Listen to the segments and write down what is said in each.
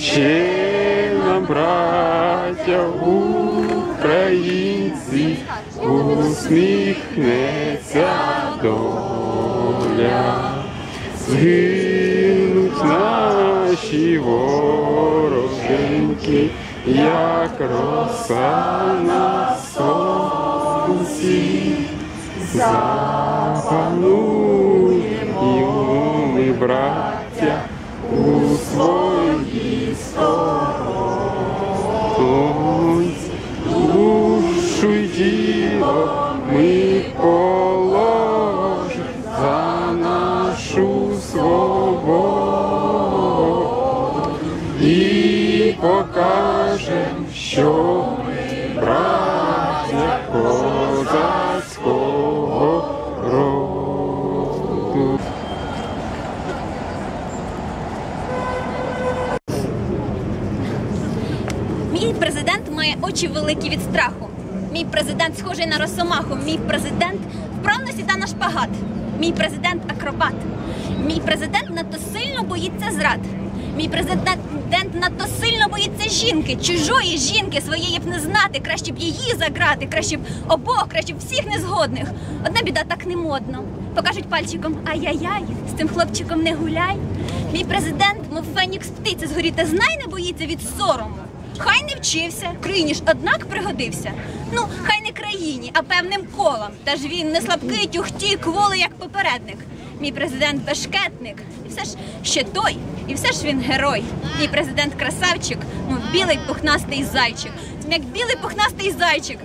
Ще нам, браття, українці, усміхнеться доля, згинуть наші воїни. вороженьки, як роса на сонці. Запануємо ми, браття, у своїй сторонці. Душу й тіло ми положимо за нашу свободу і Покажем, що ми браття козацького роду. Мій президент має очі великі від страху. Мій президент схожий на росомаху. Мій президент вправно сіда на шпагат. Мій президент акробат. Мій президент надто сильно боїться зрад. Мій президент надто сильно боїться жінки, чужої жінки своєї б не знати. Краще б її заграти, краще б обох, краще б всіх незгодних. Одна біда так не модно. Покажуть пальчиком ай-яй-яй, з тим хлопчиком не гуляй. Мій президент, мов фенікс птиця згоріти, знай не боїться від сорому. Хай не вчився, країні ж однак пригодився. Ну, хай не країні, а певним колам. Та ж він не слабкий тюхті, кволий, як попередник. Мій президент бешкетник, і все ж ще той, і все ж він герой. Мій президент красавчик, мов білий пухнастий зайчик. Як білий пухнастий зайчик.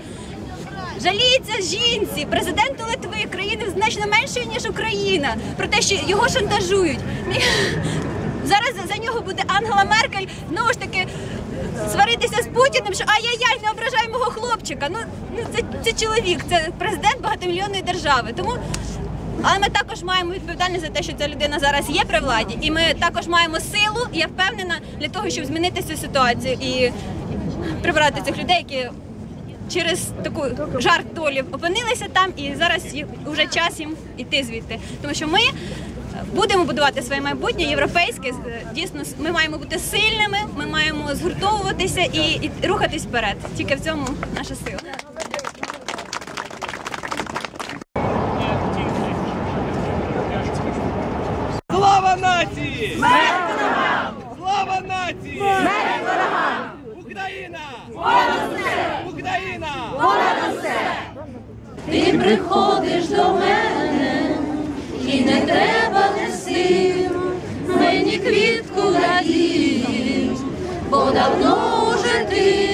Жаліється жінці, президенту Литви, країни значно меншої, ніж Україна, про те, що його шантажують. Зараз за- за нього буде Ангела Меркель знову ж таки сваритися з Путіним, що ай-яй-яй, не ображай мого хлопчика. Ну, ну це, це чоловік, це президент багатомільйонної держави. Тому але ми також маємо відповідальність за те, що ця людина зараз є при владі, і ми також маємо силу, я впевнена, для того, щоб змінити цю ситуацію і прибрати цих людей, які через таку жарт долі опинилися там, і зараз вже час їм іти звідти. Тому що ми будемо будувати своє майбутнє європейське. Дійсно, ми маємо бути сильними, ми маємо згуртовуватися і, і рухатись вперед. Тільки в цьому наша сила. Слава нації! Слава нації! Україна! Україна! Ти приходиш до мене, і не треба квітку надії, бо давно уже ти